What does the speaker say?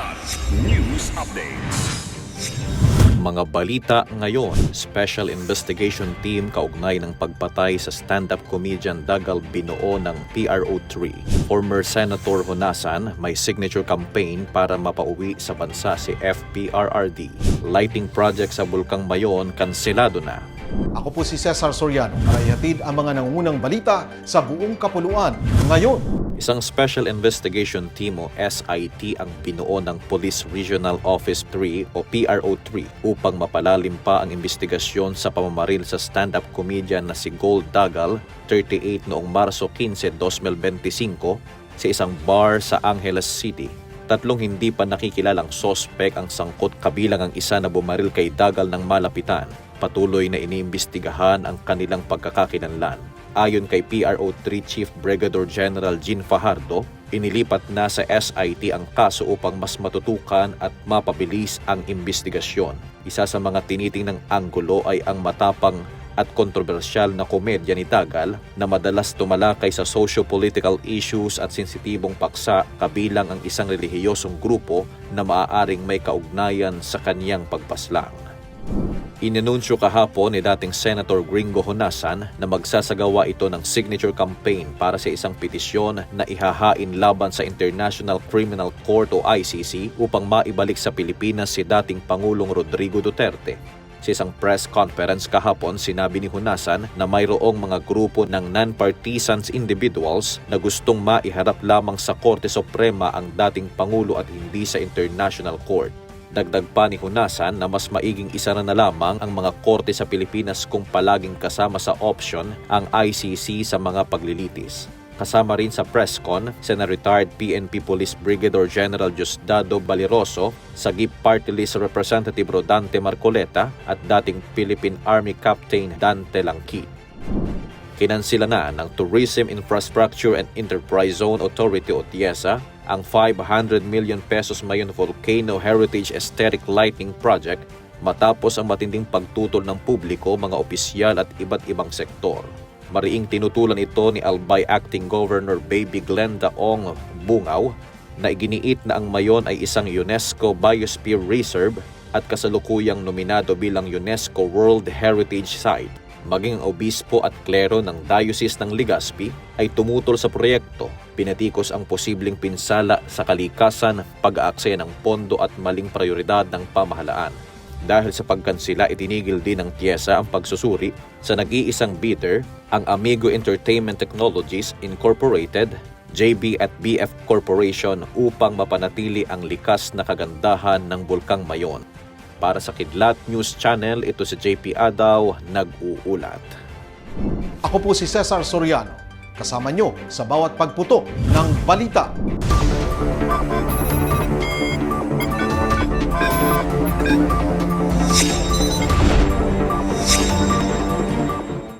Kilat News Updates. Mga balita ngayon, Special Investigation Team kaugnay ng pagpatay sa stand-up comedian Dagal Binoo ng PRO3. Former Senator Honasan may signature campaign para mapauwi sa bansa si FPRRD. Lighting project sa Bulkang Mayon kanselado na. Ako po si Cesar Soriano para ihatid ang mga nangungunang balita sa buong kapuluan ngayon. Isang Special Investigation Team o SIT ang binuo ng Police Regional Office 3 o PRO3 upang mapalalim pa ang investigasyon sa pamamaril sa stand-up comedian na si Gold Dagal, 38 noong Marso 15, 2025 sa isang bar sa Angeles City. Tatlong hindi pa nakikilalang sospek ang sangkot kabilang ang isa na bumaril kay Dagal ng malapitan. Patuloy na iniimbestigahan ang kanilang pagkakakilanlan. Ayon kay PRO3 Chief Brigadier General Jean Fajardo, inilipat na sa SIT ang kaso upang mas matutukan at mapabilis ang investigasyon. Isa sa mga tinitingnang anggulo ay ang matapang at kontrobersyal na komedya ni Dagal na madalas tumalakay sa socio-political issues at sensitibong paksa kabilang ang isang relihiyosong grupo na maaaring may kaugnayan sa kanyang pagpaslang. Inanunsyo kahapon ni dating Senator Gringo Honasan na magsasagawa ito ng signature campaign para sa isang petisyon na ihahain laban sa International Criminal Court o ICC upang maibalik sa Pilipinas si dating Pangulong Rodrigo Duterte. Sa isang press conference kahapon, sinabi ni Hunasan na mayroong mga grupo ng non-partisan individuals na gustong maiharap lamang sa Korte Suprema ang dating Pangulo at hindi sa International Court. Dagdag pa ni Hunasan na mas maiging isa na, na lamang ang mga korte sa Pilipinas kung palaging kasama sa option ang ICC sa mga paglilitis. Kasama rin sa presscon, sina retired PNP Police Brigadier General Diosdado Baliroso, Sagip Party List Representative Rodante Marcoleta at dating Philippine Army Captain Dante Langki. Kinansila na ng Tourism Infrastructure and Enterprise Zone Authority o TIESA ang 500 million pesos Mayon Volcano Heritage Aesthetic Lighting Project matapos ang matinding pagtutol ng publiko, mga opisyal at iba't ibang sektor. Mariing tinutulan ito ni Albay Acting Governor Baby Glenda Ong Bungaw na iginiit na ang Mayon ay isang UNESCO Biosphere Reserve at kasalukuyang nominado bilang UNESCO World Heritage Site maging ang obispo at klero ng Diocese ng Legazpi ay tumutol sa proyekto, pinatikos ang posibleng pinsala sa kalikasan, pag-aaksaya ng pondo at maling prioridad ng pamahalaan. Dahil sa pagkansila, itinigil din ng TIESA ang pagsusuri sa nag-iisang bidder, ang Amigo Entertainment Technologies Incorporated, JB at BF Corporation upang mapanatili ang likas na kagandahan ng Bulkang Mayon. Para sa Kidlat News Channel, ito si JP Adaw, nag-uulat. Ako po si Cesar Soriano. Kasama nyo sa bawat pagputo ng balita.